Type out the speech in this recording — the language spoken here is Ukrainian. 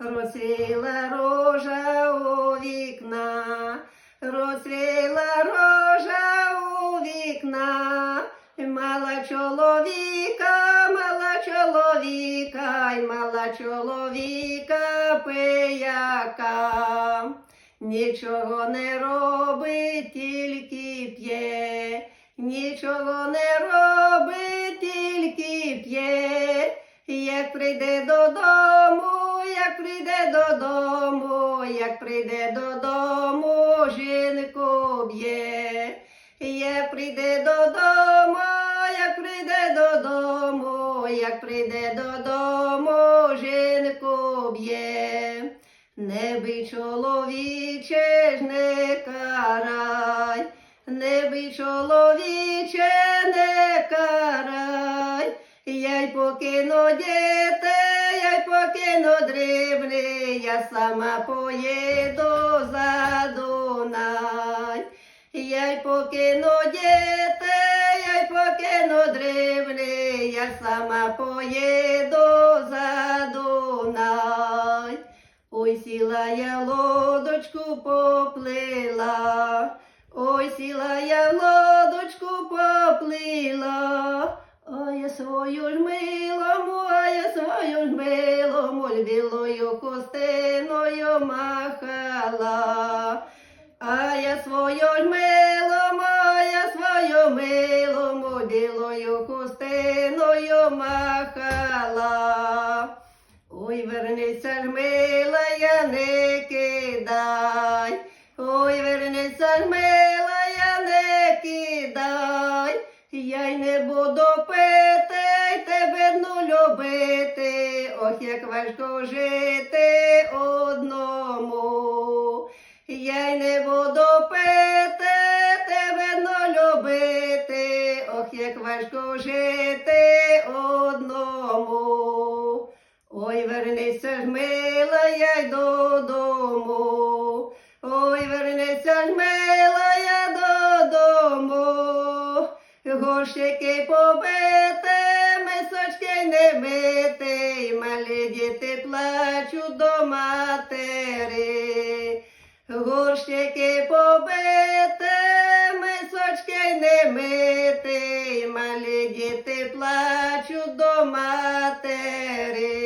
розцвіла рожа у вікна, розцвіла рожа у вікна, мала чоловіка, мала чоловіка, й мала чоловіка пияка. Нічого не робить, тільки п'є, нічого не робить, тільки п'є. Як прийде додому, як прийде додому, як прийде додому, жінку б'є. Як прийде додому, як прийде додому, як прийде додому, жінку б'є. Не бий чоловіче ж не карай, не бий чоловіче не карай, я й покину діти, я покину дрібни, я сама поїду за Дунай. Я й покину діти, я й покину дрібни, я сама поїду за Дунай. Ой, сіла я лодочку поплила, ой, сіла я лодочку поплила, а я свою ж милому, хустиною махала. А я свою ж милому, а я свою милому білою хустиною махала. Ой, вернися ж мила, я не кидай. Ой, вернися ж мила, я не кидай. Я й не буду пити, тебе ну любити. Ох, як важко жити одному. Я й не буду пити, тебе ну любити. Ох, як важко жити одному. Ой, вернися ж мила, я й додому. Ой, вернися ж мила, я додому. Горщики побити, мисочки не мити, малі діти плачуть до матері. Горщики побити, мисочки не мити, малі діти плачуть до матері.